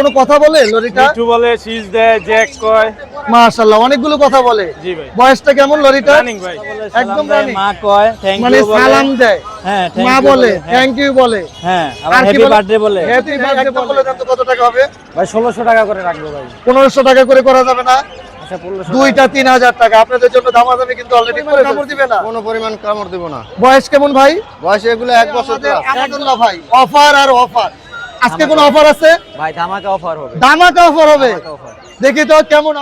কোনো কথা বলে লরিটা? মিঠু বলে সিজ দেয় জ্যাক কয়। মাশাআল্লাহ অনেকগুলো কথা বলে। জি ভাই। বয়সটা কেমন লরিটা রানিং ভাই। একদম রানিং। মা কয় থ্যাংক মানে ইউ বলে। সালাম দেয়। হ্যাঁ মা বলে হ্যাঁ, থ্যাংক ইউ বলে। হ্যাঁ আর হ্যাপি বার্থডে বলে? হ্যাপি বার্থডে বলে। তো কত টাকা হবে? ভাই ষোলোশো টাকা করে রাখব ভাই। পনেরোশো টাকা করে করা যাবে না। আচ্ছা দুইটা তিন হাজার টাকা। আপনাদের জন্য দামাদামি কিন্তু অলরেডি করে কামড় দিবে না। কোনো পরিমাণ কামড় দেবো না। বয়স কেমন ভাই? বয়স এগুলো এক বছর। আহমদুল্লাহ ভাই অফার আর অফার। আজকে কোনো অফার আছে? ভাই ধামাকা অফার হবে। দামাকা অফার হবে? দেখি তো কেমন।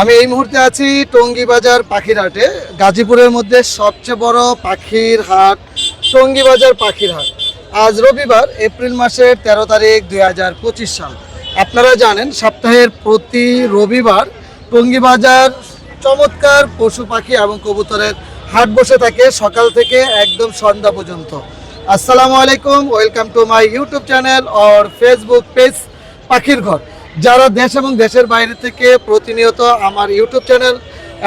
আমি এই মুহূর্তে আছি টঙ্গী বাজার পাখির হাটে গাজীপুরের মধ্যে সবচেয়ে বড় পাখির হাট টঙ্গী বাজার পাখির হাট আজ রবিবার এপ্রিল মাসের তেরো তারিখ দুই হাজার পঁচিশ সাল। আপনারা জানেন সপ্তাহের প্রতি রবিবার টঙ্গী বাজার চমৎকার পশু পাখি এবং কবুতরের হাট বসে থাকে সকাল থেকে একদম সন্ধ্যা পর্যন্ত। আসসালামু আলাইকুম, welcome to my YouTube channel or Facebook page পাখির ঘর। যারা দেশ এবং দেশের বাইরে থেকে প্রতিনিয়ত আমার ইউটিউব চ্যানেল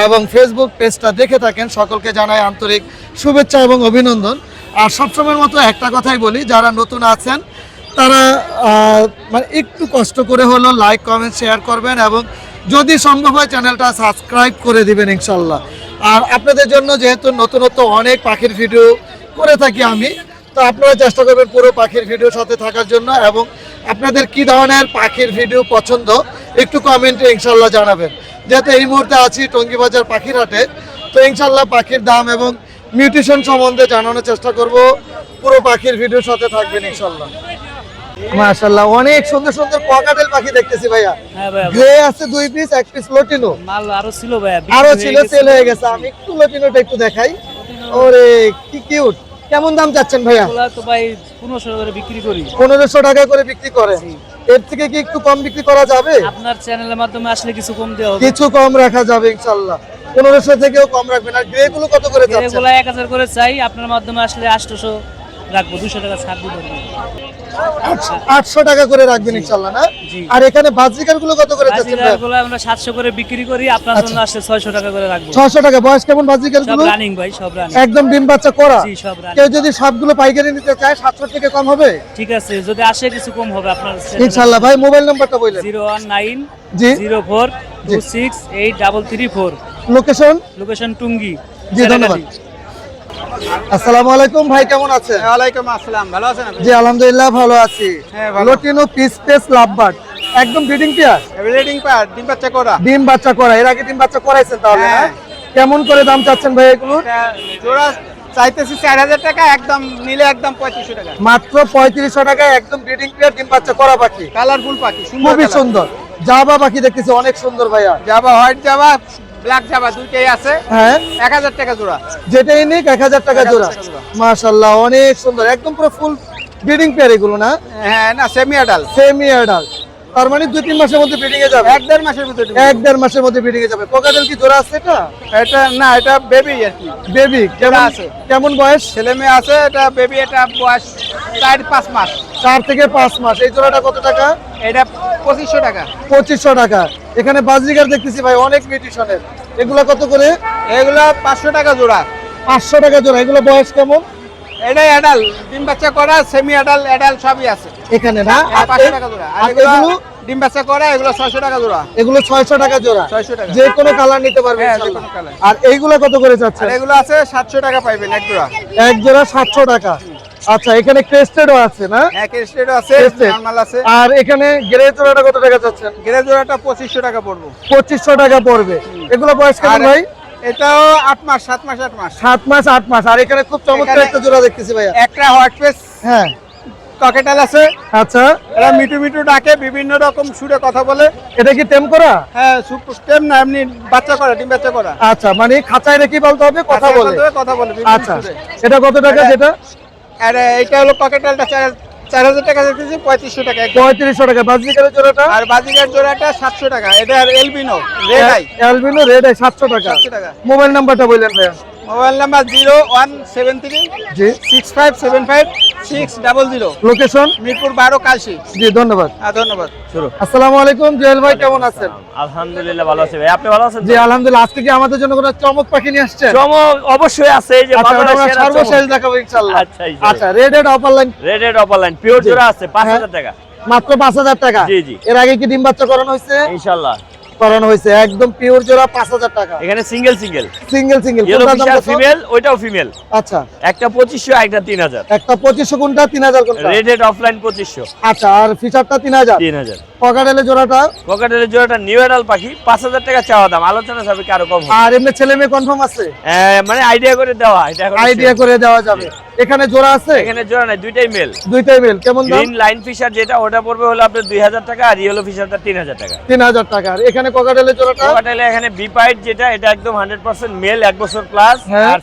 এবং ফেসবুক পেজটা দেখে থাকেন, সকলকে জানাই আন্তরিক শুভেচ্ছা এবং অভিনন্দন। আর সবসময়ের মতো একটা কথাই বলি, যারা নতুন আছেন, তারা মানে একটু কষ্ট করে হলো লাইক কমেন্ট শেয়ার করবেন এবং যদি সম্ভব হয় চ্যানেলটা সাবস্ক্রাইব করে দিবেন ইনশাল্লাহ। আর আপনাদের জন্য যেহেতু নতুনত্ব অনেক পাখির ভিডিও করে থাকি আমি তো আপনারা চেষ্টা করবেন পুরো পাখির ভিডিওর সাথে থাকার জন্য এবং আপনাদের কি ধরনের পাখির ভিডিও পছন্দ একটু কমেন্টে ইনশাল্লাহ জানাবেন। যেহেতু এই মুহূর্তে আছি টঙ্গী বাজার পাখির হাটে তো ইনশাল্লাহ পাখির দাম এবং মিউটেশন সম্বন্ধে জানানোর চেষ্টা করব। পুরো পাখির ভিডিওর সাথে থাকবেন ইনশাল্লাহ অনেক সুন্দর সুন্দর পাখি দেখতেছি ভাইয়া। হ্যাঁ ভাই গ্রে আছে দুই পিস এক পিস লটিনো মাল আরও ছিল আরও ছিল সেল হয়ে গেছে। আমি একটু লটিনোটা একটু দেখাই। ওরে কি কিউট কেমন দাম চাচ্ছেন ভাইয়া? তো ভাই পনেরোশো করে বিক্রি করি। পনেরোশো টাকা করে বিক্রি করে এর থেকে কি একটু কম বিক্রি করা যাবে? আপনার চ্যানেলের মাধ্যমে আসলে কিছু কম দেওয়া হবে। কিছু কম রাখা যাবে ইনশাল্লাহ পনেরোশো থেকেও কম রাখবেন। আর গ্রে গুলো কত করে চাচ্ছেন? এগুলো এক হাজার করে চাই। আপনার মাধ্যমে আসলে আটশোশো রাখব দুশো টাকা ছাড় দিতে। আটশো টাকা করে রাখবেন ইনশাল্লাহ না? আর এখানে বাজিকারগুলো কত করে আমরা সাতশো করে বিক্রি করি আপনার জন্য আসলে ছয়শো টাকা করে রাখব। ছশো টাকা বয়স কেমন বাজিকার সবগুলো রানিং ভাই সব রানিং একদম ডিম বাচ্চা করা। সব কেউ যদি সবগুলো পাইকারি নিতে চায় সাতশো থেকে কম হবে? ঠিক আছে যদি আসে কিছু কম হবে আপনার ইনশাল্লাহ ভাই মোবাইল নাম্বারটা বললেন। জিরো ওয়ান নাইন জি। Zero four two six eight double three four. Location location Tongi. জি ধন্যবাদ। আসসালামু আলাইকুম ভাই কেমন আছেন? ওয়ালাইকুম আসসালাম ভালো আছেন জি আলহামদুলিল্লাহ ভালো আছি। হ্যাঁ, ভালো। পিস পেস লাভবার্ড একদম ব্রিডিং পেয়ার? ব্রিডিং পার্ট ডিম বাচ্চা করা। ডিম বাচ্চা করা। এর আগে ডিম বাচ্চা করাইছেন তাহলে হ্যাঁ। হ্যাঁ? কেমন করে দাম চাচ্ছেন ভাই এগুলোর? এটা জোড়া চাইতেছি চার হাজার টাকা একদম নিলে একদম পঁয়ত্রিশশো টাকা। মাত্র পঁয়ত্রিশশো টাকায় একদম ব্রিডিং পেয়ার ডিম বাচ্চা করা পাখি। কালারফুল পাখি সুন্দর খুবই সুন্দর। জাবা পাখি দেখতেছি অনেক সুন্দর ভাইয়া। জাবা হোয়াইট জাবা ব্ল্যাক জাবা দুইটাই আছে। হ্যাঁ। এক হাজার টাকা জোড়া। যেটাই নিক এক হাজার টাকা 1000 জোড়া। টাকা জোড়া। মাশাল্লাহ অনেক সুন্দর। একদম পুরো ফুল ব্রিডিং পেয়ার এগুলো না? হ্যাঁ না সেমি আডাল সেমি অ্যাডাল্ট তার মানে দুই তিন মাসের মধ্যে ব্রিডিং এ যাবে? এক দেড় মাসের ভিতরে এক দেড় মাসের মধ্যে ব্রিডিং এ যাবে। কোকাটেল কি জোড়া আছে এটা? এটা না এটা বেবি আর কি। বেবি কেমন আছে। কেমন বয়স? ছেলে মেয়ে আছে এটা বেবি এটা বয়স চার পাঁচ মাস। চার থেকে পাঁচ মাস। এই জোড়াটা কত টাকা? এটা পঁচিশশো টাকা। পঁচিশশো টাকা। এখানে বাজরিকার দেখতেছি ভাই অনেক মিউটিশনের এগুলা কত করে? এগুলো পাঁচশো টাকা জোড়া। পাঁচশো টাকা জোড়া। এগুলো বয়স কেমন? এটাই অ্যাডাল ডিম বাচ্চা করা সেমি অ্যাডাল অ্যাডাল সবই আছে। এখানে না? আর পাঁচশো টাকা জোড়া। আর এগুলো ডিম বাচ্চা করা এগুলো ছয়শো টাকা জোড়া। এগুলো ছয়শো টাকা জোড়া। 600 টাকা। যে কোনো কালার নিতে পারবে হ্যাঁ। আর এইগুলো কত করে যাচ্ছে? এগুলো আছে সাতশো টাকা পাইবেন এক জোড়া। এক জোড়া সাতশো টাকা। আচ্ছা এখানে ক্রেস্টেডও আছে না? এক স্টেট আছে। নর্মাল আছে। আর এখানে গ্রে জোড়াটা কত টাকা যাচ্ছেন গ্রে জোড়াটা পঁচিশশো টাকা পড়ব। পঁচিশশো টাকা পড়বে। এগুলো বয়স কেমন ভাই? এটাও আট মাস সাত মাস আট মাস। সাত মাস আট মাস। আর এখানে খুব চমৎকার একটা জোড়া দেখতেছি ভাইয়া। একটা হোয়াইট ফেস হ্যাঁ। ককেটাল আছে। আচ্ছা। এরা মিটু মিটু ডাকে বিভিন্ন রকম সুরে কথা বলে। এটা কি টেম করা? হ্যাঁ স্টেম না এমনি বাচ্চা করা ডিম বাচ্চা করা। আচ্ছা মানে খাঁচায় রেখে বলতে হবে কথা বলে। কথা বলে আচ্ছা এটা কত টাকা যেটা? আর এটা হলো ককেটালটা চার চার হাজার টাকা দেখতেছি পঁয়ত্রিশশো টাকা। পঁয়ত্রিশশো টাকা। বাজিকারের জোড়াটা? আর বাজিকার জোড়াটা সাতশো টাকা। এটা আর albino red eye albino red eye সাতশো টাকা। সাতশো টাকা। মোবাইল নাম্বারটা বললেন ভাইয়া। Mobile number zero one seven three জি। Six five seven five six double zero. Location Mirpur বারো কালসি জি ধন্যবাদ। হ্যাঁ ধন্যবাদ। শুরু। আসসালামু আলাইকুম জুয়েল ভাই কেমন আছেন? আলহামদুলিল্লাহ ভালো আছি ভাই। আপনি ভালো আছেন জি আলহামদুলিল্লাহ। আজকে কি আমাদের জন্য কোনো চমক পাখি নিয়ে আসছেন? চমক অবশ্যই আছে এই যে আচ্ছা সেরা সর্বশেষ দেখাবো ইনশাআল্লাহ। আচ্ছা, আচ্ছা red add opaline red red opaline pure. জোড়া আছে পাঁচ হ্যাঁ। হাজার টাকা। মাত্র পাঁচ হাজার টাকা। জি, জি। এর আগে কি ডিম বাচ্চা করানো হয়েছে? ইনশাল্লাহ করানো হয়েছে। একদম পিওর জোড়া 5000 টাকা। এখানে সিঙ্গেল সিঙ্গেল সিঙ্গেল সিঙ্গেল কোনটা ফিমেল ওইটাও ফিমেল আচ্ছা। একটা 2500 একটা 3000 একটা 2500 কোনটা? 3000 কোনটা? রেড অফলাইন 2500 আচ্ছা আর ফিচারটা 3000 3000 ককাটেলের জোড়াটা? টাকা চাওয়া দাম আলোচনা আর ছেলে মেয়ে মানে করে দেওয়া করে দেওয়া। যাবে। এখানে জোড়া আছে? এখানে জোড়া দুইটাই মেল যেটা টাকা টাকা। আর এখানে যেটা এটা একদম 100% মেল এক বছর প্লাস হ্যাঁ। আর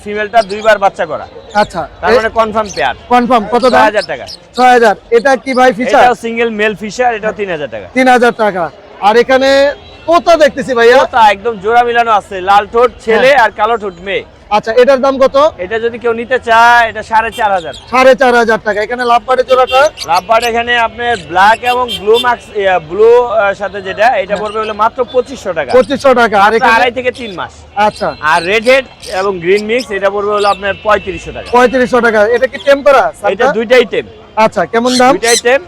বাচ্চা করা। আচ্ছা। তার মানে কনফার্ম পেয়ার কনফার্ম কত 6000 টাকা। 6000 এটা কি ভাই ফিশার এটা সিঙ্গেল মেল ফিশার এটা 3000 টাকা। টাকা। তিন হাজার টাকা। আর এখানে দেখতেছি ভাইয়া। একদম জোড়া মিলানো আছে লাল ঠোঁট ছেলে হ্যাঁ। আর কালো ঠোঁট মেয়ে। আচ্ছা এটার দাম কত? এটা যদি কেউ নিতে চায় এটা সাড়ে চার হাজার। সাড়ে চার হাজার টাকা। এখানে লাভ পাড়ে জোড়াটা? এখানে আপনার ব্ল্যাক এবং ব্লু মার্কস ব্লু সাথে যেটা এটা পড়বে হলো মাত্র পঁচিশশো টাকা। পঁচিশশো টাকা। আর আড়াই থেকে তিন মাস। আচ্ছা। আর রেড হেড এবং গ্রিন মিক্স এটা পড়বে হলো আপনার পঁয়ত্রিশশো টাকা। পঁয়ত্রিশশো টাকা। এটা কি টেম করা? এটা? দুইটাই টেম আচ্ছা কেমন দাম? দুইটাই আইটেম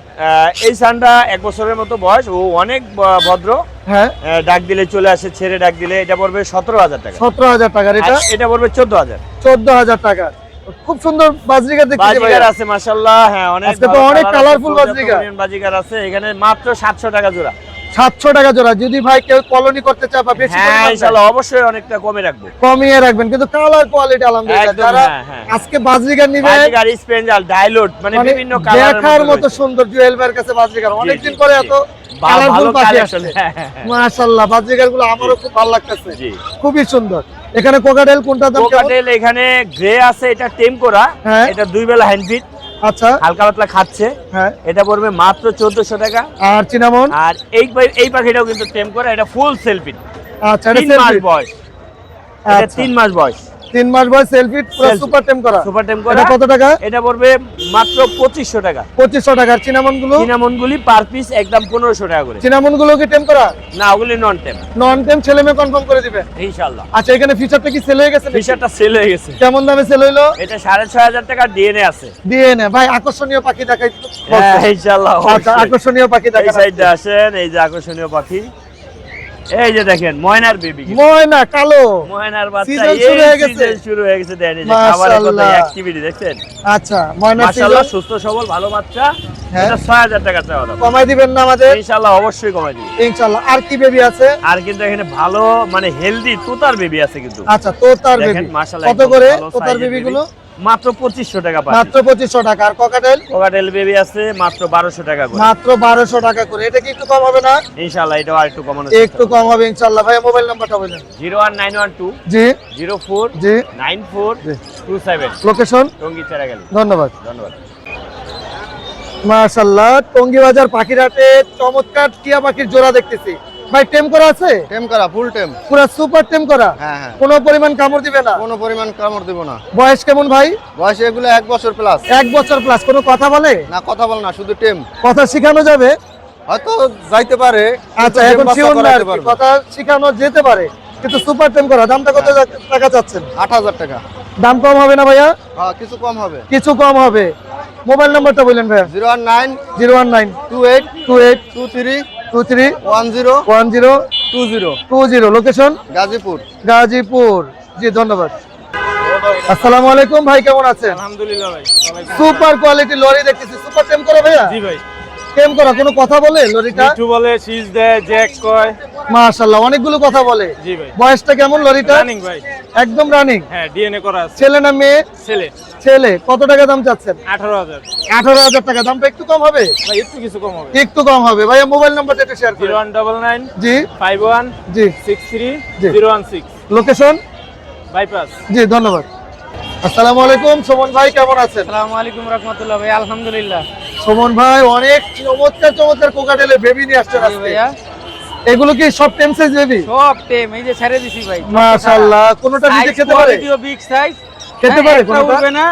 এই সানটা এক বছরের মতো বয়স ও অনেক ভদ্র। হ্যাঁ। ডাক দিলে চলে আসে ছেড়ে ডাক দিলে এটা পড়বে সতেরো হাজার টাকা। সতেরো হাজার টাকার এটা? এটা পড়বে চোদ্দ হাজার। চোদ্দ হাজার টাকা খুব সুন্দর বাজরিকা দেখতে বাজিগার আছে মাশাআল্লাহ হ্যাঁ অনেক আজকে তো অনেক কালারফুল বাজরিকা বাজিগার আছে এখানে মাত্র সাতশো টাকা জোড়া। সাতশো টাকা জোড়া। যদি ভাই কেউ কলোনি করতে চায় বা বেশি হ্যাঁ পরিমাণ ইনশাল্লাহ অবশ্যই অনেকটা কমে রাখব। কমিয়ে রাখবেন। কিন্তু কালার কোয়ালিটি আলহামদুলিল্লাহ। যারা হ্যাঁ, হ্যাঁ। আজকে স্পেঞ্জাল ডাইলোড মানে মানে বিভিন্ন কালারের দেখার মতো সুন্দর জুয়েল ভাইয়ের কাছে বাজরিকার। অনেকদিন পরে এত কালারফুল পাখি আসছে। মাশাআল্লাহগুলো আমারও খুব ভালো লাগতেছে। জি। খুবই সুন্দর। এখানে কোকাটেল কোনটা দাম? কোকাটেল এখানে গ্রে আছে এটা টেম করা। এটা দুই বেলা হ্যান্ড ফিট আচ্ছা। হালকা পাতলা খাচ্ছে। হ্যাঁ। এটা পড়বে মাত্র চোদ্দশো টাকা। আর চিনামন? আর এই এই পাখিটাও কিন্তু টেম করা এটা ফুল সেলফি আচ্ছা তিন মাস বয়স। আচ্ছা। তিন মাস বয়স। তিন মাস বয়স সেলফি সুপার টেম করা। সুপার টেম করা। কত টাকা? এটা পড়বে মাত্র পঁচিশশো টাকা। পঁচিশশো টাকার। চিনামনগুলো চিনামন গুলি পার পিস একদম পনেরোশো টাকা করে। চিনামনগুলো কি টেম করা? না ওগুলি নন টেম নন টেম ছেলে মেয়ে কনফার্ম করে দিবে। ইনশাল্লাহ আচ্ছা এখানে ফিচারটা কি সেল হয়ে গেছে নাকি? ফিশারটা সেল হয়ে গেছে। কেমন দামে সেল হইল? এটা সাড়ে ছয় হাজার টাকা ডিএনএ আছে। নে ভাই আকর্ষণীয় পাখি দেখাই। হ্যাঁ ইনশাল্লাহ আচ্ছা আকর্ষণীয় পাখি এই দেখা সাইডে আসেন এই যে আকর্ষণীয় পাখি। এই যে দেখেন ময়নার বেবি ময়না কালো। ময়নার বাচ্চা শুরু হয়ে গেছে। শুরু হয়ে গেছে খাবারের কত অ্যাক্টিভিটি দেখছেন? আচ্ছা ময়না মাশাআল্লাহ সুস্থ সবল ভালো বাচ্চা। হ্যাঁ। এটা 6000 টাকা চাওয়া দাম। কমাই দিবেন না আমাদের? ইনশাআল্লাহ অবশ্যই কমাই দিবে ইনশাআল্লাহ আর কি বেবি আছে? আর কিন্তু এখানে ভালো মানে হেলদি তোতার বেবি আছে কিন্তু। আচ্ছা তোতার বেবি মাশাআল্লাহ কত করে তোতার বেবি গুলো? মাত্র 2500 টাকা মাত্র পঁচিশশো টাকা। আর ককাটেল কোকাটেল বেবি আছে মাত্র 1200 টাকা করে। মাত্র টাকা করে। এটা কি একটু কম হবে না? ইনশাআল্লাহ এটাও আর একটু কমানো একটু কম হবে ভাই মোবাইল নাম্বারটা বলেন। 01912 জি। 04 জি। 94 জি। 27 লোকেশন টঙ্গি চেরাগালি ধন্যবাদ। ধন্যবাদ। মাশাল্লাহ টঙ্গি বাজার পাখিরহাটে চমৎকার টিয়া পাখির জোড়া দেখতেছি। ভাই টেম করা আছে? টেম করা ফুল টেম। পুরো সুপার টেম করা? হ্যাঁ হ্যাঁ। কোনো পরিমাণ কামড় দিবে না? কোনো পরিমাণ কামড় দিব না। বয়স কেমন ভাই? বয়স এগুলো এক বছর প্লাস এক বছর প্লাস কোনো কথা বলে? না কথা বল না শুধু টেম। কথা শেখানো যাবে? হয়তো যাইতে পারে আচ্ছা এখন শিওর না। কথা শেখানো যেতে পারে কিন্তু সুপার টেম করা। দামটা কত টাকা চাচ্ছেন? আট হাজার টাকা। দাম কম হবে না ভাইয়া? হ্যাঁ কিছু কম হবে। কিছু কম হবে। মোবাইল নাম্বারটা বললেন ভাইয়া। Zero one nine zero one nine two eight two eight two three two three one zero one zero two zero two zero location Gazipur. Gazipur. জি ধন্যবাদ। আসসালামু আলাইকুম ভাই কেমন আছেন? আলহামদুলিল্লাহ ভাই। সুপার কোয়ালিটি লরি দেখতেছি। সুপার টেম করা ভাইয়া? জি ভাই। টেম করা কোনো কথা বলে লরিটা? মিঠু বলে সিজ দেয় জ্যাক কয়। মাশাআল্লাহ অনেকগুলো কথা বলে। জি ভাই। বয়সটা কেমন লরিটা রানিং ভাই। একদম রানিং? হ্যাঁ ডিএনএ করা আছে। ছেলে না মেয়ে? ছেলে। ছেলে কত টাকা দাম চাচ্ছেন? আঠারো হাজার। আঠারো হাজার টাকা দামটা একটু কম হবে? ভাই একটু কিছু কম হবে। একটু কম হবে। ভাইয়া মোবাইল নাম্বারটা একটু শেয়ার জিরো করুন ওয়ান ডবল নাইন জি। ফাইভ ওয়ান জি। সিক্স থ্রি জি। Zero one six. Location bypass জি ধন্যবাদ। আসসালামু আলাইকুম সুমন ভাই কেমন আছেন? আসসালামু আলাইকুম রহমতুল্লাহ ভাই আলহামদুলিল্লাহ। সুমন ভাই অনেক চমৎকার চমৎকার বেবি নিয়ে আসছেন জি আজকে। এগুলো কি সব টেম সাইজ বেবি সব টেম এই যে ছেড়ে দিছি ভাই। মাশাআল্লাহ। কোনটা নিজে খেতে পারে? বিগ সাইজ খেতে পারে কোনটা? উঠবে না।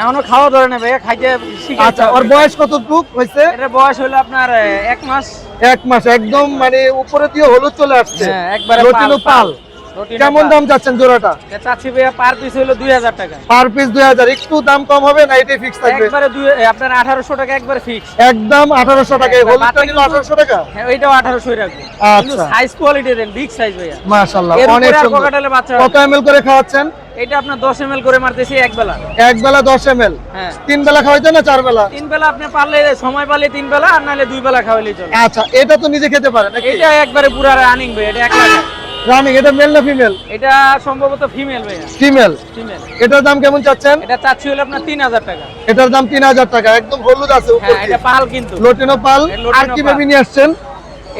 এখনও খাওয়া ধরে না ভাইয়া খাইতে শিখাইতে আচ্ছা। ওর বয়স কতটুক হয়েছে? এটার বয়স হলো আপনার এক মাস। এক মাস একদম মানে উপরে দিয়ে হলুদ চলে আসছে। হ্যাঁ, একবারে লটিনো পাল, কেমন পাল। দাম চাচ্ছেন জোড়াটা? চাচ্ছি ভাইয়া পার পিস হলো দুই হাজার টাকা। পার পিস দুই হাজার একটু দাম কম হবে না এটাই ফিক্স থাকবে? একবারে দুই আপনার আঠারোশো টাকা একবারে ফিক্স একদম আঠারোশো টাকা এই হলুদটা বাতি নিল আঠারোশো টাকা? হ্যাঁ ওইটাও আঠারোশোই রাখব। আচ্ছা। সাইজ কোয়ালিটি দেন বিগ সাইজ ভাইয়া। মাশাল্লাহ অনেক সুন্দর। কত এম করে খাওয়াচ্ছেন? এটা আপনার দশ এম করে মারতেছি এক বেলা। এক বেলা দশ এম হ্যাঁ। তিন বেলা খাওয়াইতে না চার বেলা? তিন বেলা আপনি পারলে সময় পারলে তিন বেলা আর নাহলে দুই বেলা খাওয়াইলেই চলে। আচ্ছা এটা তো নিজে খেতে পারে নাকি? এটা একবারে পুরা রানিং ভাই এটা এক লাখ। রানিং এটা মেল না ফিমেল এটা সম্ভবত ফিমেল ভাইয়া। ফিমেল ফিমেল এটার দাম কেমন চাচ্ছেন? এটা চাচ্ছি হলো আপনার তিন হাজার টাকা। এটার দাম তিন হাজার টাকা একদম হলুদ আছে উপর হ্যাঁ এটা পাল কিন্তু। লোটিনো পাল। আর কি। বেবি নিয়ে আসছেন?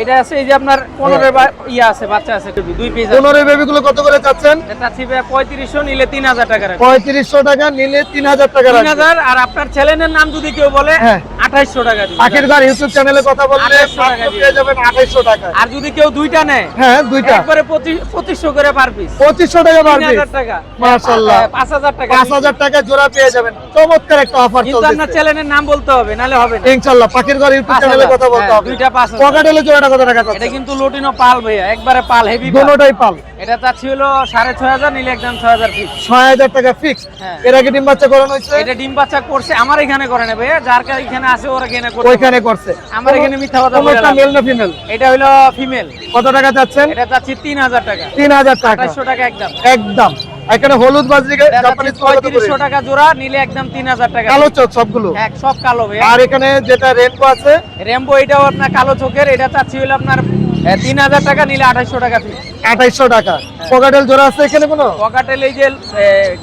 এটা আছে এই যে আপনার পনেরো ইয়ে আছে বাচ্চা আছে দুই পিস পনেরো বেবি গুলো কত করে চাচ্ছেন? এটা চাচ্ছি ভাইয়া পঁয়ত্রিশশো নিলে তিন হাজার টাকা রাখবে। পঁয়ত্রিশশো টাকা নিলে তিন হাজার টাকা তিন রাখবেন। হাজার আর আপনার চ্যানেলের নাম যদি কেউ বলে হ্যাঁ। আঠাইশশো টাকা ঘর ইউটিউব চ্যানেলে কথা বললে 2800। পেয়ে যাবেন আঠাইশশো টাকা। আর যদি কেউ দুইটা নেয় হ্যাঁ দুইটা। একবারে পঁচিশ- পঁচিশশো করে পার পিস পঁচিশশো টাকা তিন পারবে হাজার টাকা। মাশাআল্লাহ। হ্যাঁ, পাঁচ হাজার টাকা পাঁচ হাজার টাকা জোড়া পেয়ে যাবেন। চমৎকার একটা অফার কিন্তু আপনার চ্যানেলের নাম বলতে হবে নাহলে হবে না। ইনশাল্লাহ পাখির ঘর ইউটিউব চ্যানেলে কথা বলতে হ্যাঁ, হবে। দুইটা পাঁচ হাজার। পকেটেলে জোড়াটা কত টাকা এটা কিন্তু লোটিনো পাল ভাইয়া একবারে পাল হেভি দুটোটাই পাল। এটা চাচ্ছি হলো সাড়ে ছয় হাজার নিলে একদম ছয় হাজার পিস ছয় হাজার টাকা ফিক্স হ্যাঁ। এর আগে ডিম বাচ্চা করানো হয়েছে? এটা ডিম বাচ্চা করছে আমার এখানে করে না ভাইয়া যার কাছে এখানে আছে ওরা এখানে করছে। ওইখানে করছে। আমার এখানে মিথ্যা কথা বলে কোনটা মেল না ফিমেল এটা হলো ফিমেল কত টাকা চাচ্ছেন? এটা চাচ্ছি তিন হাজার টাকা। তিন হাজার টাকা। আঠাইশশো টাকা একদম। একদম। এখানে হলুদ বাজরিকে এটা জাপানি পঁয়ত্রিশশো টাকা জোড়া নিলে একদম তিন হাজার টাকা। কালো চোখ সবগুলো? এক সব কালো আর এখানে যেটা রেনবো আছে? রেমবো এটাও আপনার কালো চোখের এটা চাচ্ছি হলো আপনার তিন হাজার টাকা নিলে আঠাইশশো টাকা আঠাইশশো টাকা। পকেটেল জোড়া আছে এখানে কোনো? পকাটেল এই যে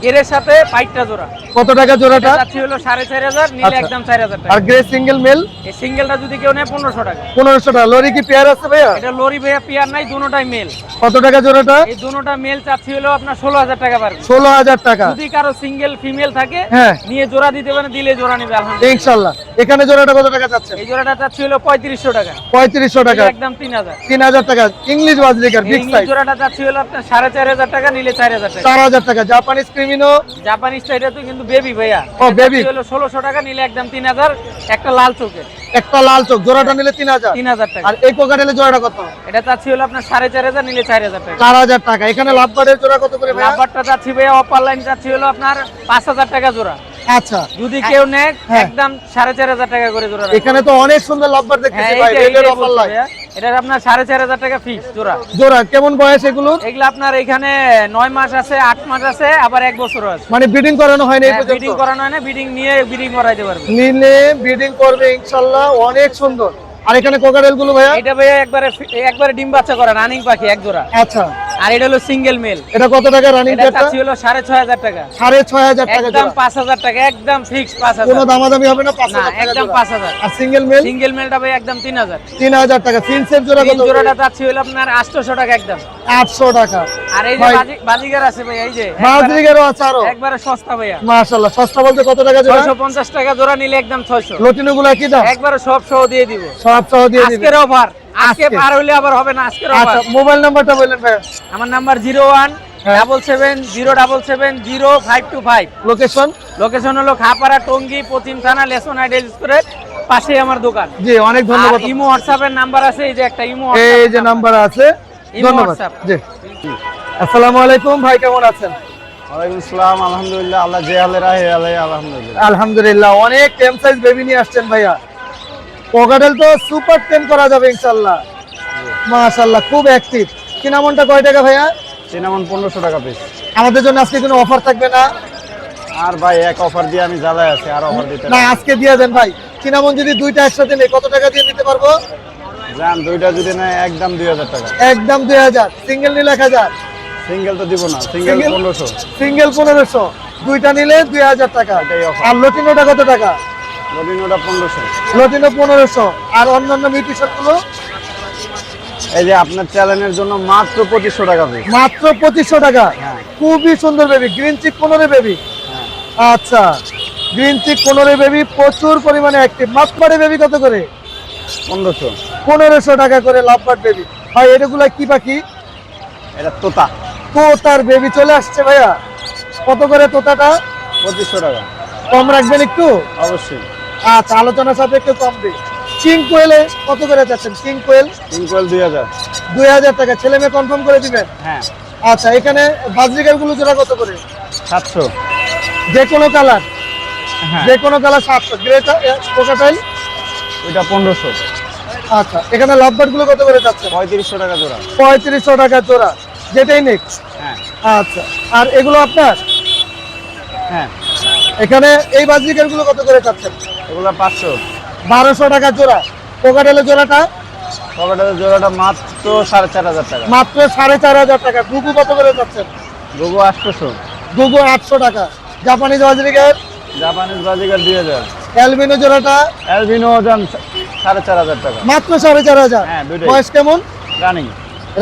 গেরের সাথে পাইটটা জোড়া। কত টাকা জোড়াটা? চাচ্ছি হলো সাড়ে চার হাজার নিলে আচ্ছা। একদম চার হাজার টাকা। আর গ্রে সিঙ্গেল মেল এই সিঙ্গেলটা যদি কেউ নেয় পনেরোশো টাকা। পনেরোশো টাকা। লরি কি পেয়ার আছে ভাইয়া? এটা লরি ভাইয়া পিয়ার নাই দুটোটাই মেল কত টাকা জোড়াটা? এই দুটোটা মেল চাচ্ছি হলো আপনার ষোলো হাজার টাকা পারবে ষোলো হাজার টাকা। যদি কারও সিঙ্গেল ফিমেল থাকে হ্যাঁ। নিয়ে জোড়া দিতে পারে দিলে জোড়া নিবে আলহামদুলিল্লাহ। ইনশাল্লাহ। এখানে জোড়াটা কত টাকা চাচ্ছেন? এই জোড়াটা চাচ্ছি হলো পঁয়ত্রিশশো টাকা। পঁয়ত্রিশশো টাকা। একদম তিন হাজার। তিন হাজার টাকা। ইংলিশ বাজরিকার বিগ সাইজ জোড়াটা চাচ্ছি হলো আপনার সাড়ে চার হাজার টাকা নিলে চার হাজার টাকা। চার হাজার টাকা। জাপানিজ ক্রিমিনো? জাপানিজ এটা তো কিন্তু বেবি ভাইয়া। ও, এটা হলো ষোলোশো টাকা নিলে একদম তিন হাজার একটা লাল চোখের। একটা লাল চোখ জোড়াটা নিলে তিন হাজার। তিন হাজার টাকা। আর এই কোকাটেলের জোড়াটা কত? এটা চাচ্ছি হলো আপনার সাড়ে চার হাজার নিলে চার হাজার টাকা। চার হাজার টাকা। এখানে লাভবারের জোড়া কত করে নাম্বারটা চাচ্ছি ভাইয়া অপার লাইন চাচ্ছি হলো আপনার পাঁচ হাজার টাকা জোড়া। আচ্ছা। যদি কেউ নেয় হ্যাঁ। একদম সাড়ে চার হাজার টাকা করে জোড়া এখানে তো অনেক সুন্দর লাভবার দেখতেছি হ্যাঁ ভাই অফার। এটার আপনার সাড়ে চার হাজার টাকা ফিক্স জোড়া। জোড়া কেমন বয়স এগুলো এগুলো আপনার এখানে মাস আছে আট মাস আছে আবার এক বছর আছে। মানে ব্রিডিং করানো হয়নি এই পর্যন্ত? বিডিং করানো হয় না বিডিং নিয়ে বিডিং করাইতে পারবে। নিলে ব্রিডিং করবে ইনশাল্লাহ অনেক সুন্দর। আর এখানে কোকাটেলগুলো ভাইয়া? এটা ভাইয়া একবারে একবারে ডিম বাচ্চা করা রানিং পাখি এক জোড়া। আচ্ছা। আর এটা হলো সিঙ্গেল মেল এটা কত টাকা রানিং এটা পেয়ারটা চাচ্ছি হলো সাড়ে ছয় হাজার টাকা। সাড়ে ছয় হাজার টাকা একদম জোড়া। পাঁচ হাজার টাকা একদম ফিক্স পাঁচ কোনো দামাদামি হবে না পাঁচ না হাজার টাকা একদম জোড়া। পাঁচ হাজার। আর সিঙ্গেল মেল সিঙ্গেল মেলটা ভাই একদম তিন হাজার। তিন হাজার টাকা। ফিনসের জোড়া কত? জোড়াটা চাচ্ছি হলো আপনার আটশোশো টাকা একদম। আটশো টাকা। আর এই যে। বাজিগার আছে ভাই এই যে একবারে- আছে আরও। একবারে সস্তা ভাইয়া। মাশাল্লাহ সস্তা বলতে কত টাকা জোড়া? ছয়শো পঞ্চাশ টাকা জোড়া নিলে একদম ছয়শো। লটিনো গুলা কি দাম? একবারে সব সহ দিয়ে দিব। সব সহ দিয়ে দিবে। আজকের অফার আজকে আজকে। পার হইলে আবার হবে না আজকের আচ্ছা মোবাইল নাম্বারটা বললেন ভাই আমার নাম্বার জিরো ওয়ান হ্যাঁ। Double seven zero double seven zero five two five. Location location হলো খাপাড়া টঙ্গি পশ্চিম থানা লেসন আইডেল পাশে আমার দোকান। জি অনেক ধন্যবাদ। ইমো হোয়াটসঅ্যাপের নাম্বার আছে এই যে একটা ইমো এই যে নাম্বার। আছে ধন্যবাদ। জি। আসসালামু আলাইকুম ভাই কেমন আছেন? ওয়ালাইকুম আসসালাম আলহামদুলিল্লাহ আল্লাহ যে হালে রাহে আলাই আলহামদুলিল্লাহ। আলহামদুলিল্লাহ অনেক টেম সাইজ বেবি নিয়ে আসছেন ভাইয়া। পকাটেল তো সুপার টেম করা যাবে ইনশাল্লাহ। মাশাল্লাহ খুব অ্যাক্টিভ কিনামনটা কয় টাকা ভাইয়া? সিনেমন পনেরোশো টাকা পিস আমাদের জন্য আজকে কোনো অফার থাকবে না? আর ভাই এক অফার দিয়ে আমি জ্বালায় আছি আর অফার দিতে না আজকে দিয়ে দেন ভাই। কিনামন যদি দুইটা একসাথে নেই কত টাকা দিয়ে নিতে পারব? যান দুইটা যদি নেয় একদম দুই হাজার টাকা। একদম দুই হাজার। সিঙ্গেল নিলে এক হাজার। সিঙ্গেল তো দিব না সিঙ্গেল পনেরোশো। সিঙ্গেল পনেরোশো। দুইটা নিলে দুই হাজার টাকা। আর লটিনোটা কত টাকা? রবিনোটা পনেরোশো। লটিনো পনেরোশো। আর অন্যান্য মিউটিশনগুলো? এই যে আপনার চ্যানেলের জন্য মাত্র পঁচিশশো টাকা মাত্র পঁচিশশো টাকা। হ্যাঁ। খুবই সুন্দর বেবি গ্রিন চিক পনেরো বেবি আচ্ছা গ্রিন চিক পনেরো বেবি প্রচুর পরিমাণে অ্যাক্টিভ মাতবারে বেবি কত করে? পনেরোশো। পনেরোশো টাকা করে লাভবার্ড বেবি ভাই এগুলা কি পাখি? এটা তোতা। তো তার বেবি চলে আসছে ভাইয়া। কত করে তোতাটা? পঁচিশশো টাকা। কম রাখবেন একটু? অবশ্যই। আচ্ছা আলোচনার সাথে একটু কম দিই। কিং কোয়েলে কত করে যাচ্ছেন? কিং কোয়েল তিন কোয়েল দুই হাজার। দুই হাজার টাকা। ছেলে মেয়ে কনফার্ম করে দিবেন হ্যাঁ। আচ্ছা এখানে বাজরিকারগুলো জোড়া কত করে? সাতশো। যে কোনো কালার? হ্যাঁ। যে কোনো কালার সাতশো। গ্রেটা কোকাটাইল ওইটা পনেরোশো। আচ্ছা এখানে লাভবার্ডগুলো কত করে যাচ্ছে? পঁয়ত্রিশশো টাকা জোড়া। পঁয়ত্রিশশো টাকা জোড়া। যেটাই নেক্সট হ্যাঁ। আচ্ছা আর এগুলো আপনার? হ্যাঁ। এখানে এই বাজরিকারগুলো কত করে চাচ্ছেন? এগুলো পাঁচশো। বারোশো টাকা জোড়া। কোকাটেলের জোড়াটা? পকেটের জোড়াটা মাত্র সাড়ে চার হাজার টাকা। মাত্র সাড়ে চার হাজার টাকা। গুগু কত করে যাচ্ছেন গুগু আটশোশো। গুগু আটশো টাকা। জাপানিজ বাজরিকার জাপানিজ বাজিকার দুই হাজার। অ্যালবিনো জোড়াটা? অ্যালবিনো ওজন সাড়ে চার হাজার টাকা। মাত্র সাড়ে চার হাজার। হ্যাঁ। বয়স কেমন? রানিং।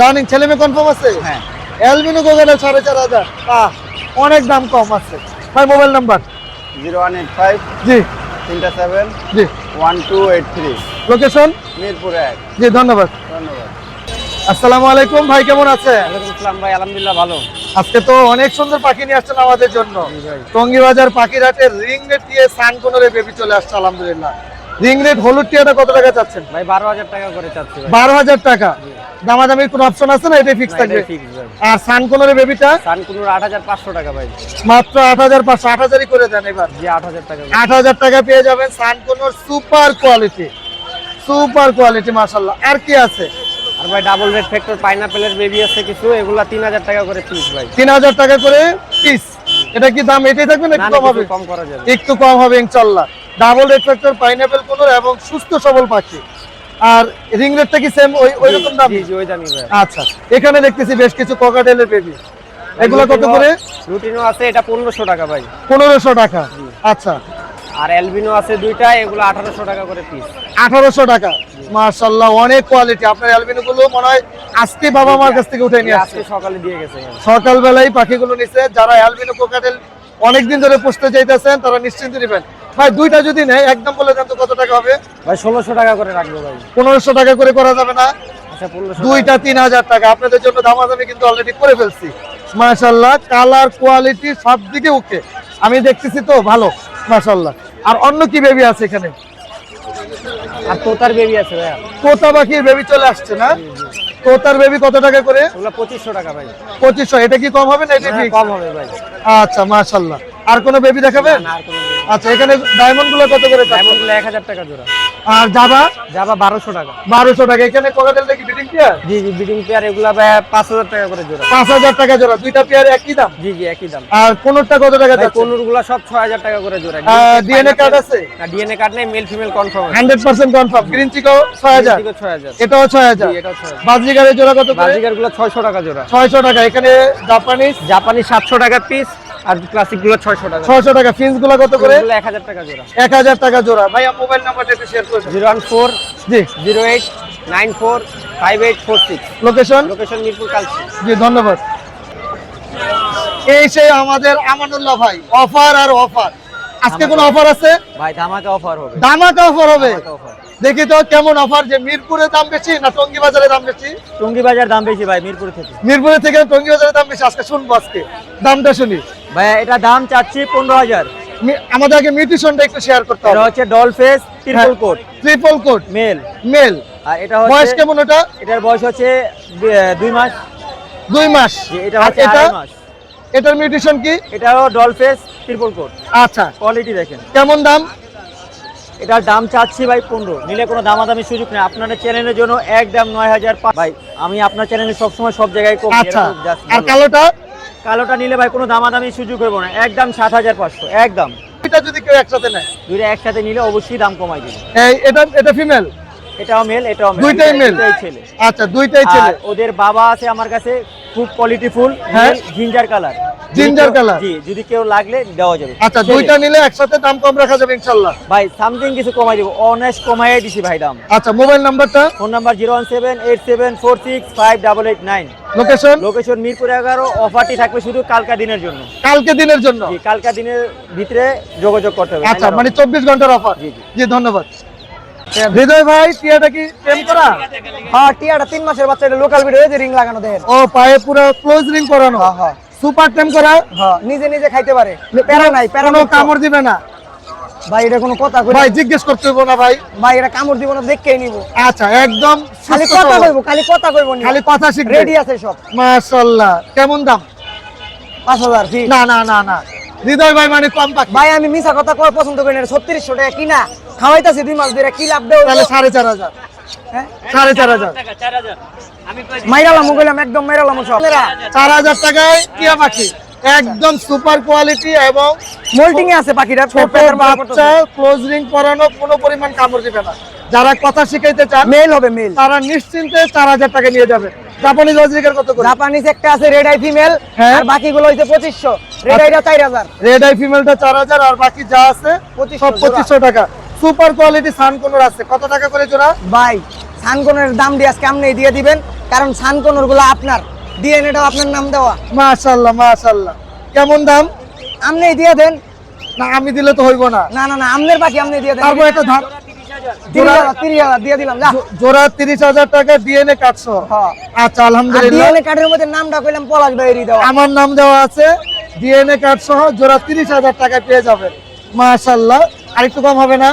রানিং। ছেলে মেয়ে কনফার্ম আছে? হ্যাঁ। অ্যালবিনো কোকাটেল সাড়ে চার হাজার। অনেক দাম কম আছে। ভাই mobile number zero one eight five জি। তিনটা সেভেন জি। One two eight three. Location Mirpur এক। জি ধন্যবাদ। ধন্যবাদ। আসসালামু আলাইকুম ভাই কেমন আছে ওয়ালাইকুম আসসালাম ভাই আলহামদুলিল্লাহ ভালো। আজকে তো অনেক সুন্দর পাখি নিয়ে আসছেন আমাদের জন্য। টঙ্গি বাজার পাখির হাটে রিং রেট দিয়ে সান কোনরে বেবি চলে আসছে আলহামদুলিল্লাহ। রিং রেট হলুদ টিয়াটা কত টাকা চাচ্ছেন? ভাই বারো হাজার টাকা করে চাচ্ছি বারো হাজার টাকা। দামাদামির কোনো অপশন আছে না? এটাই ফিক্স থাকবে। আর বেবিটা সানকুনুর টাকা ভাই। মাত্র আট হাজার পাঁচশো আট হাজারই করে দেন এবার। জি টাকা। আট হাজার টাকা পেয়ে যাবেন সুপার কোয়ালিটি সুপার কোয়ালিটি আর কি আছে? আর ভাই ডাবল রেড ফ্যাক্টর পাইনাপেলের বেবি আছে কিছু এগুলা তিন হাজার টাকা করে পিস ভাই। তিন হাজার টাকা করে পিস এটা কি দাম এটাই থাকবে না না একটু কম হবে? কম করা যাবে। একটু কম হবে ইনশাল্লাহ double red factor pineapple conure এবং সুস্থ সবল পাখি। আর রিং রেটটা কি সেম ওই ওই রকম দাম? জি ওই দামই ভাই। আচ্ছা এখানে দেখতেছি বেশ কিছু ককাটেলের বেবি এগুলো কত করে? রুটিনও আছে এটা পনেরোশো টাকা ভাই। পনেরোশো টাকা। আচ্ছা। আর অ্যালবিনো আছে দুইটা এগুলো আঠারোশো টাকা করে পিস আঠারোশো টাকা। মার্শাল্লাহ অনেক কোয়ালিটি আপনার অ্যালবিনো গুলো মনে হয় আজকে বাবা মার কাছ থেকে উঠে নিয়ে আসছে। সকালে দিয়ে গেছে। ভাই সকালবেলায় পাখিগুলো নিছে। যারা অ্যালবিনো কোকাটেল অনেকদিন ধরে পুষতে চাইতেছেন তারা নিশ্চিন্ত নেবেন। ভাই দুইটা যদি নেয় একদম বলে দেন তো কত টাকা হবে? ভাই ষোলোশো টাকা করে রাখব ভাই। পনেরোশো টাকা করে করা যাবে না। আচ্ছা দুইটা তিন হাজার টাকা। আপনাদের জন্য দামাদামি কিন্তু অলরেডি করে ফেলছি। মাশাল্লাহ কালার কোয়ালিটি সব দিকে ওকে। আমি দেখতেছি তো ভালো মাশাল্লাহ আর অন্য কি বেবি আছে এখানে? আর তোতার বেবি আছে ভাইয়া। তোতা পাখির বেবি চলে আসছে না? তোতার বেবি কত টাকা করে? পঁচিশশো টাকা ভাই। পঁচিশশো। এটা কি কম হবে না? এটা হ্যাঁ, ঠিক কম হবে ভাই। আচ্ছা মাশাল্লাহ। আর কোনো বেবি দেখাবেন কোনো আচ্ছা এখানে ডায়মন্ডগুলো কত করে ডায়মন্ডগুলো এক হাজার টাকা জোড়া। আর জাবা যাবা বারোশো টাকা। বারোশো টাকা। এখানে বিডিং পেয়ার জি জি বিডিং পেয়ার এগুলা টাকা করে জোড়া। পাঁচ হাজার টাকা জোড়া। দুইটা পেয়ার একই দাম? জি জি একই দাম। আর কোনটা কত টাকা সব ছয় হাজার টাকা করে জোড়া। ডিএনএ কার্ড আছে? না ডিএনএ কার্ড নেই মেল ফিমেল কনফার্ম আছে। Hundred percent confirm green cheek এটাও 6000 জোড়া কত করে? টাকা জোড়া। ছয়শো টাকা। এখানে জাপানিজ জাপানি সাতশো টাকা পিস আর ক্লাসিকগুলো ছয়শো টাকা। ছয়শো টাকা ফিন্সগুলো কত করে? এক হাজার টাকা জোড়া। এক হাজার টাকা জোড়া। ভাইয়া মোবাইল নাম্বারটা একটু শেয়ার করে দেন। জিরো ওয়ান ফোর জি। Zero eight nine four five eight four six. Location location Mirpur Kalshi. জি ধন্যবাদ। এই সেই আমাদের আমানুল্লাহ ভাই অফার আর অফার। আজকে কোনো অফার আছে? ভাই ধামাকা অফার হবে। দামাকা অফার হবে? দেখি তো কেমন অফার যে মিরপুরে দাম বেশি না টঙ্গি বাজারে দাম বেশি? টঙ্গি বাজার দাম বেশি ভাই মিরপুর থেকে। মিরপুরে থেকে টঙ্গি বাজারে দাম বেশি আজকে শুনব আজকে। দামটা শুনি। ভাই এটা দাম চাচ্ছি পনেরো হাজার। আমাদের আগে মিউটিশনটা একটু শেয়ার করতে এটা হচ্ছে doll face triple coat triple coat male male আর এটা বয়স কেমন ওটা? এটার বয়স হচ্ছে দুই মাস। দুই মাস। এটা হচ্ছে আড়াই মাস। এটার মিউটিশন কি? এটাও ডল ফেস ট্রিপল কোট আচ্ছা। কোয়ালিটি দেখেন। কেমন দাম? এটার দাম চাচ্ছি ভাই পনেরো। নিলে কোনো দামাদামি সুযোগ নেই। আপনার চ্যানেলের জন্য একদম নয় হাজার ভাই আমি আপনার চ্যানেলে সবসময় সব জায়গায় কম আচ্ছা। আর। কালোটা? কালোটা নিলে ভাই কোনো দামাদামি সুযোগ হইব না। একদম সাত হাজার পাঁচশো একদম। এটা যদি কেউ একসাথে নেয়? দুইটা একসাথে নিলে অবশ্যই দাম কমাই দিবে। এটা এটা ফিমেল এটাও মেল এটাও মেল দুইটাই মেল ছেলে। আচ্ছা দুইটাই ছেলে। ওদের বাবা আছে আমার কাছে খুব qualityful. Ginger colour Ginger color? জি যদি কেউ লাগলে দেওয়া যাবে। আচ্ছা দুইটা নিলে একসাথে দাম কম রাখা যাবে ইনশাল্লাহ ভাই সামথিং কিছু কমাই দিব। অনেস্ট কমাই দিছি ভাই দাম। আচ্ছা মোবাইল নাম্বারটা phone number zero one seven eight seven four six five double eight nine location location Mirpur এগারো। অফারটি থাকবে শুধু কালকা দিনের জন্য। কালকে দিনের জন্য? জি কালকা দিনের ভিতরে যোগাযোগ করতে হবে। আচ্ছা মানে চব্বিশ ঘণ্টার অফার জি। জি ধন্যবাদ। হৃদয় ভাই টিয়াটা কি প্রেম করা? হ্যাঁ টিয়াটা তিন মাসের বাচ্চা এটা লোকাল ভিডিও যে রিং লাগানো দেন ও পায়ে পুরো ক্লোজ রিং করানো। সুপার টেম করা? হ্যাঁ নিজে নিজে খাইতে পারে। প্যারা নাই প্যারা কোনো কামড় দিবে না। ভাই এটা কোনো কথা কই ভাই জিজ্ঞেস করতে হইব না ভাই। ভাই এটা কামড় দিব না দেখকেই নিব। আচ্ছা একদম খালি কথা। কইব খালি কথা কইব নি খালি কথা শিখবে। রেডি আছে সব। মাশাআল্লাহ কেমন দাম? পাঁচ হাজার ঠিক। না না না না। হৃদয় ভাই মানে কম পাখি। ভাই আমি মিশা কথা কয় পছন্দ করি না ছত্রিশশো টাকা কিনা। খাওয়াইতাছি দুই মাস ধরে কি লাভ দেও? তাহলে সাড়ে চার হাজার। হ্যাঁ? সাড়ে চার হাজার। টাকা চার হাজার। আমি কই মাইরালাম গেলাম একদম মাইরালাম সব। চার হাজার টাকায় টিয়া পাখি একদম সুপার কোয়ালিটি এবং মোল্টিং এ আছে পাখিটা ছোট বাচ্চা ক্লোজ রিং পরানো কোনো পরিমাণ কামড় দিবে না। যারা কথা শিখাইতে চান মেল হবে মেল তারা নিশ্চিন্তে চার হাজার টাকা নিয়ে যাবে। জাপানি লজিকের কত করে? জাপানিজ একটা আছে রেড আই ফিমেল হ্যাঁ। আর বাকিগুলো হইছে পঁচিশশো। রেড আইটা চার হাজার। রেড আই ফিমেলটা চার হাজার আর বাকি যা আছে 2500 সব পঁচিশশো টাকা। সুপার কোয়ালিটি সান কোনোর আছে। কত টাকা করে জোড়া? ভাই সানকনের দাম দিয়ে আজকে আপনি দিয়ে দিবেন কারণ সানকনরগুলো আপনার। ডিএনএটাও আপনার নাম দেওয়া। মাশাল্লাহ মাশাল্লাহ কেমন দাম? আপনি দিয়ে দেন। না আমি দিলে তো হইব না। না না না আমনের বাকি আপনি দিয়ে দেন। তারপর একটা ধার হাজার। দিয়ে দিলাম যা। জো- জোড়া তিরিশ হাজার টাকা ডিএনএ কাটছো হ্যাঁ। আচ্ছা আলহামদুলিল্লাহ। ডিএনএ কার্ডের মধ্যে নামটা কইলাম পলাশ ভাইয়েরই দেওয়া। আমার নাম দেওয়া আছে ডিএনএ কার্ড সহ জোড়া তিরিশ হাজার টাকা পেয়ে যাবেন। মাশাল্লাহ আরেকটু কম হবে না?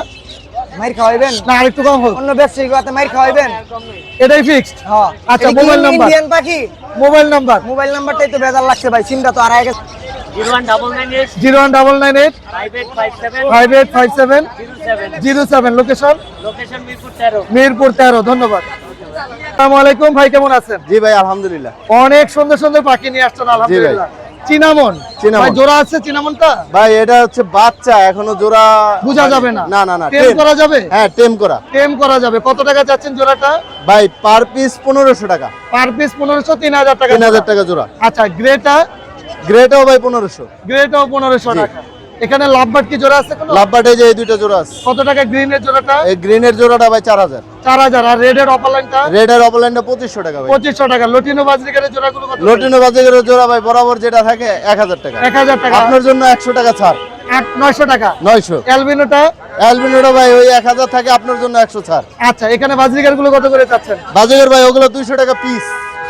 মাইর খাওয়াইবেন? না আরেকটু কম হোক। অন্য ব্যবসায়ী হাতে মাইর খাওয়াইবেন? এটাই ফিক্সড হ্যাঁ। আচ্ছা, মোবাইল নাম্বার? ইন্ডিয়ান পাখি? মোবাইল নাম্বার মোবাইল নাম্বারটাই তো বেজার লাগছে ভাই সিমটা তো আড়াই গেছে। Zero one double nine eight. Five eight. Five seven zero seven. Location location Mirpur তেরো। মিরপুর তেরো ধন্যবাদ। আসসালামু আলাইকুম ভাই কেমন আছেন? জি ভাই আলহামদুলিল্লাহ। অনেক সুন্দর সুন্দর পাখি নিয়ে আসছেন আলহামদুলিল্লাহ। চিনামন। চিনামন। জোড়া আছে চিনামনটা? ভাই এটা হচ্ছে বাচ্চা এখনও জোড়া বোঝা যাবে না। না না না টেম। করা যাবে? হ্যাঁ টেম করা। টেম করা যাবে। কত টাকা চাচ্ছেন জোড়াটা? ভাই পার পিস পনেরোশো টাকা। পার পিস পনেরোশো তিন হাজার টাকা তিন হাজার টাকা জোড়া। আচ্ছা গ্রেটা? গ্রেটাও ভাই পনেরোশো। গ্রেটাও পনেরোশো জি। টাকা। এখানে লাভবাট কি জোড়া আছে যে এই দুইটা জোড়া আছে। কত টাকা গ্রিনের জোড়াটা? এই গ্রিনের জোড়াটা ভাই চার হাজার। চার হাজার। আর রেডের অপালাইনটা রেড আর অপলাইনটা পঁচিশশো টাকা ভাই। পঁচিশশো টাকা। লটিনো বাজরিকারের জোড়াগুলো কত? লটিনো বাজারের জোড়া ভাই বরাবর যেটা থাকে এক হাজার টাকা। এক হাজার টাকা। আপনার জন্য একশো টাকা ছাড়। আট নয়শো টাকা? নয়শো। অ্যালবিনোটা? অ্যালবিনোটা ভাই ওই এক হাজার থাকে আপনার জন্য একশো ছাড়। আচ্ছা এখানে বাজরিকারগুলো কত করে চাচ্ছেন? বাজারের ভাই ওগুলো দুইশো টাকা পিস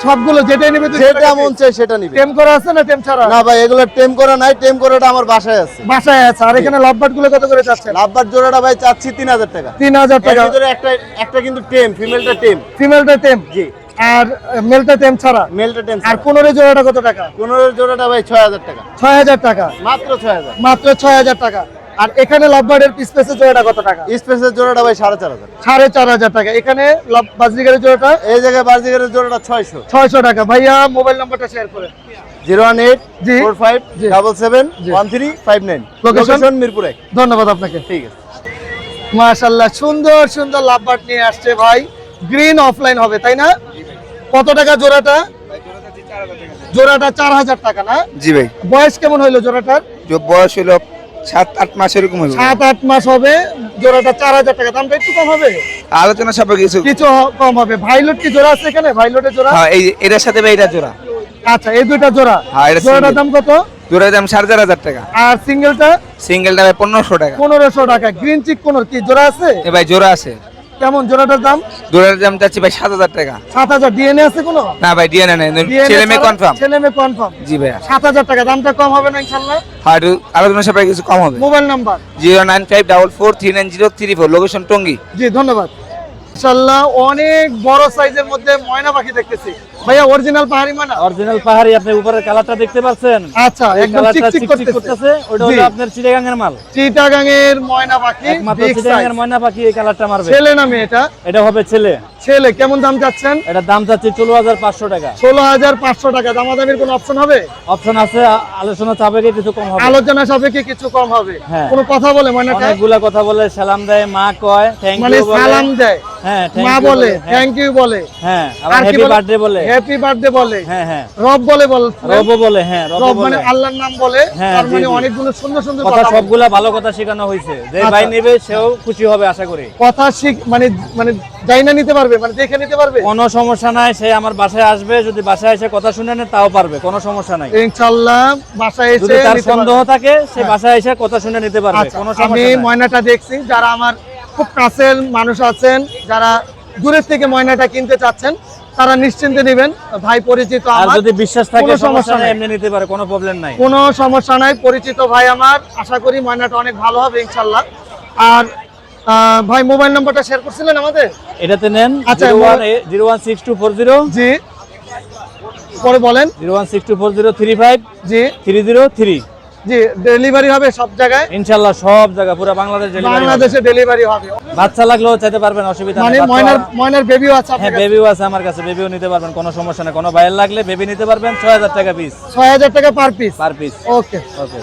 সবগুলো যেটাই নেবে যেটা মন চাই সেটা নিবে। টেম করা আছে না টেম ছাড়া? না ভাই এগুলো টেম করা নাই টেম করাটা আমার বাসায় আছে। বাসায় আছে। আর এখানে লাভবাটগুলো কত করে চাচ্ছেন লাভবার জোড়াটা ভাই চাচ্ছি তিন হাজার টাকা। তিন হাজার এর টাকা। ভিতরে একটা একটা কিন্তু টেম ফিমেলটা টেম। ফিমেলটা টেম? জি। আর মেলটা টেম ছাড়া? মেলটা টেম আর পনেরো জোড়াটা কত টাকা? পনেরো জোড়াটা ভাই ছয় হাজার টাকা। ছয় হাজার টাকা? মাত্র ছয় হাজার। মাত্র ছয় হাজার টাকা। আর এখানে লাভবার্ডের পিস পেসের জোড়াটা কত টাকা? স্পেসের জোড়াটা ভাই সাড়ে চার হাজার। সাড়ে চার হাজার টাকা। এখানে বাজরিকারের জোড়াটা? এই জায়গায় বার্জিগারের জোড়াটা ছয়শো। ছয়শো টাকা। ভাইয়া মোবাইল নাম্বারটা শেয়ার করে। Zero one eight four five double seven one three five nine. Location Mirpur এক ধন্যবাদ আপনাকে। ঠিক আছে। মাশাল্লাহ সুন্দর সুন্দর লাভবার্ড নিয়ে আসছে ভাই। গ্রিন অফলাইন হবে তাই না? কত টাকা জোড়াটা? জোড়াটা চার হাজার টাকা না? জি ভাই। বয়স কেমন হইল জোড়াটার? বয়স হলো সাত আট মাস এরকম হবে সাত আট মাস হবে জোড়াটা চার হাজার টাকা দামটা একটু কম হবে? আলোচনা সাপেক্ষে কিছু কিছু কম হবে। ভাইলট কি জোড়া আছে এখানে? ভাইলটের জোড়া? হ্যাঁ এই এটার সাথে ভাই এটা জোড়া। আচ্ছা এই দুইটা জোড়া। হ্যাঁ, এটা জোড়াটার দাম কত? জোড়ার দাম সাড়ে চার হাজার টাকা। আর সিঙ্গেলটা সিঙ্গেলটা পনেরোশো টাকা। পনেরোশো টাকা। গ্রিন চিক কোন কি জোড়া আছে? এ ভাই জোড়া আছে। কেমন জোড়াটার দাম? জোড়াটার দাম চাচ্ছি ভাই সাত হাজার টাকা। সাত হাজার ডিএনএ আছে কোনো? না ভাই ডিএনএ নাই। ছেলে মেয়ে কনফার্ম ছেলে মেয়ে কনফার্ম জি ভাইয়া। সাত হাজার টাকা দামটা কম হবে না ইনশাল্লাহ? হ্যাঁ আলোচনা সাপে কিছু কম হবে। Mobile number. Zero nine five double four three nine zero three four location Tongi. জি ধন্যবাদ। ইনশাল্লাহ অনেক বড় সাইজের মধ্যে ময়না পাখি দেখতেছি। ভাইয়া অরিজিনাল পাহাড়ি ময়না? অরিজিনাল পাহাড়ি আপনি উপরের কালারটা দেখতে পাচ্ছেন। আচ্ছা একদম চিকচিক করতেছে। ওটা হলো। আপনার চিটাগাঙ্গের মাল। চিটাগাঙের ময়না পাখি একমাত্র চিটাগাঙ্গের size। ময়না পাখি এই কালারটা মারবে। ছেলে না মেয়েটা এটা? হবে ছেলে। ছেলে কেমন দাম চাচ্ছেন? এটার দাম চাচ্ছি ষোলো হাজার পাঁচশো টাকা। ষোলো হাজার পাঁচশো টাকা দামাদামির কোনো অপশন হবে? অপশন আছে আলোচনা চাপে কিছু কম হবে। আলোচনা সাপেক্ষে কিছু কম হবে। হ্যাঁ। কোনো কথা বলে ময়নাটা? অনেকগুলা কথা বলে সালাম দেয় মা কয় থ্যাংক মানে ইউ সালাম দেয়। মা বলে হ্যাঁ, থ্যাংক ইউ বলে। হ্যাঁ আর হ্যাপি বার্থডে বলে? হ্যাপি বার্থডে বলে। হ্যাঁ হ্যাঁ। রব বলে বল। রব বলে হ্যাঁ রব মানে আল্লাহর নাম বলে হ্যাঁ, তার মানে অনেকগুলো সুন্দর সুন্দর কথা সবগুলা ভালো কথা শেখানো হয়েছে যে আচ্ছা। ভাই নেবে সেও খুশি হবে আশা করি। কথা শিখ মানে মানে যাই না নিতে পারবে মানে দেখে নিতে পারবে? কোনো সমস্যা নাই সে আমার বাসায় আসবে যদি বাসায় এসে কথা শুনে নেয় তাও পারবে কোনো সমস্যা নাই। ইনশাআল্লাহ বাসায় এসে যদি তার সন্দেহ থাকে সে হ্যাঁ। বাসায় এসে কথা শুনে নিতে পারবে আচ্ছা, কোনো সমস্যা নাই। ময়নাটা দেখছি যারা আমার খুব কাছের মানুষ আছেন যারা দূরের থেকে ময়নাটা কিনতে চাচ্ছেন তারা নিশ্চিন্তে নেবেন। ভাই পরিচিত আমার যদি বিশ্বাস থাকে সমস্যা নাই। এমনি নিতে পারে কোনো প্রবলেম নাই। কোনো সমস্যা নাই পরিচিত ভাই আমার। আশা করি ময়নাটা অনেক ভালো হবে ইনশাল্লাহ। আর ভাই মোবাইল নাম্বারটা শেয়ার করছিলেন আমাদের? এটাতে নেন আচ্ছা, zero one mobile- zero one six two four zero. জি। পরে বলেন। Zero one six two four zero three five. জি। Three zero three. জি ডেলিভারি হবে সব জায়গায়। ইনশাল্লাহ সব জায়গা পুরো বাংলাদেশ বাংলাদেশে ডেলিভারি হবে। বাচ্চা লাগলেও চাইতে পারবেন অসুবিধা মানে নেই বাচ্চা- ময়নার ময়নার বেবিও আছে হ্যাঁ বেবিও আছে আমার কাছে বেবিও নিতে পারবেন কোনো সমস্যা নেই। কোনো ভাইয়ের লাগলে বেবি নিতে পারবেন ছয় হাজার টাকা পিস ছয় হাজার টাকা per piece per piece okay ওকে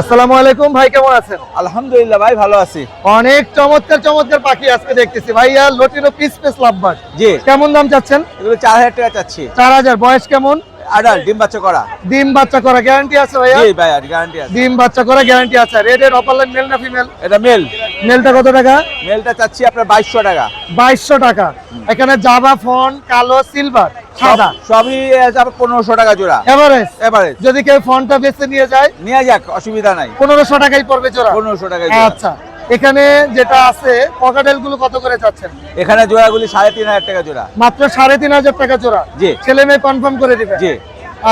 আসসালামু আলাইকুম ভাই কেমন আছেন? আলহামদুলিল্লাহ ভাই ভালো আছি। অনেক চমৎকার চমৎকার পাখি আজকে দেখতেছি। ভাইয়া লটিনো পিস পিস লাভবার জি। কেমন দাম চাচ্ছেন? এগুলো চার হাজার টাকা চাচ্ছি। চার হাজার। বয়স কেমন? আডাল ডিম বাচ্চা করা। ডিম বাচ্চা করা গ্যারান্টি আছে ভাইয়া? জি ভাই আর গ্যারান্টি আছে। ডিম বাচ্চা করা গ্যারান্টি আছে। রেডের অপারলাইন মেল না ফিমেল এটা মেল মেলটা কত টাকা? মেলটা চাচ্ছি আপনার বাইশশো টাকা। বাইশশো টাকা। এখানে জাভা ফোন কালো সিলভার সাদা। সবই যাবে পনেরোশো টাকা জোড়া। এভারেজ এবারে যদি কেউ ফোনটা বেছে নিয়ে যায় নিয়ে যাক অসুবিধা নাই। পনেরোশো টাকাই পড়বে জোড়া। পনেরোশো টাকা আচ্ছা। এখানে যেটা আছে পকাটেলগুলো কত করে চাচ্ছেন? এখানে জোড়াগুলি সাড়ে তিন হাজার টাকা জোড়া। মাত্র সাড়ে তিন হাজার টাকা জোড়া? জি। ছেলে মেয়ে কনফার্ম করে দিবে? জি।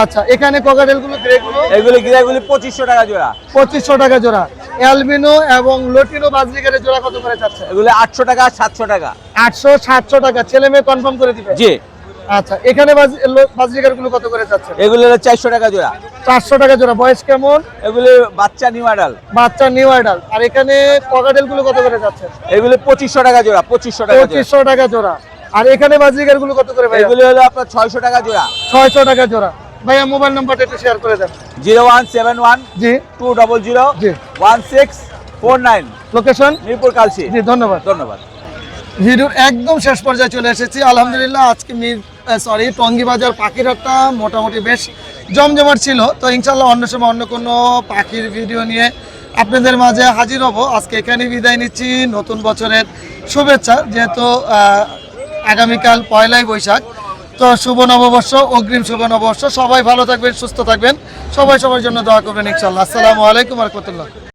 আচ্ছা এখানে ককাটেলগুলো গ্রে গুলো এগুলি গিরাগুলি পঁচিশশো টাকা জোড়া। পঁচিশশো টাকা জোড়া। অ্যালবিনো এবং লোটিনো বাজরিকারের জোড়া কত করে চাচ্ছে এগুলি আটশো টাকা সাতশো টাকা। আটশো সাতশো টাকা। ছেলে মেয়ে কনফার্ম করে দিবে? জি। আচ্ছা এখানে বাজরিকারগুলো কত করে চাচ্ছে এগুলি হলো চারশো টাকা জোড়া। চারশো টাকা জোড়া। বয়স কেমন? এগুলি বাচ্চা নিউ আডাল বাচ্চা নিউ আইডাল আর এখানে ককাটেলগুলো কত করে যাচ্ছে? এগুলি পঁচিশশো টাকা জোড়া পঁচিশশো টাকা জোড়া। পঁচিশশো টাকা জোড়া। আর এখানে বাজরিকারগুলো কত করে ভাই এগুলি হলো আপনার ছয়শো টাকা জোড়া। ছয়শো টাকা জোড়া। ভাইয়া মোবাইল নাম্বারটা একটু শেয়ার করে দেন। জিরো ওয়ান সেভেন ওয়ান জি। টু ডবল জিরো জি। One six four nine. Location Mirpur Kalshi জি ধন্যবাদ। ধন্যবাদ। ভিডিওর একদম শেষ পর্যায়ে চলে এসেছি। আলহামদুলিল্লাহ আজকে মির সরি টঙ্গি বাজার পাখির হাটটা মোটামুটি বেশ জমজমাট ছিল। তো ইনশাল্লাহ অন্য সময় অন্য কোনো পাখির ভিডিও নিয়ে আপনাদের মাঝে হাজির হব। আজকে এখানে বিদায় নিচ্ছি। নতুন বছরের শুভেচ্ছা, যেহেতু আগামীকাল পয়লাই বৈশাখ। তো শুভ নববর্ষ, অগ্রিম শুভ নববর্ষ। সবাই ভালো থাকবেন, সুস্থ থাকবেন। সবাই সবার জন্য দোয়া করবেন ইনশাল্লাহ আসসালামু আলাইকুম রহমতুল্লাহ।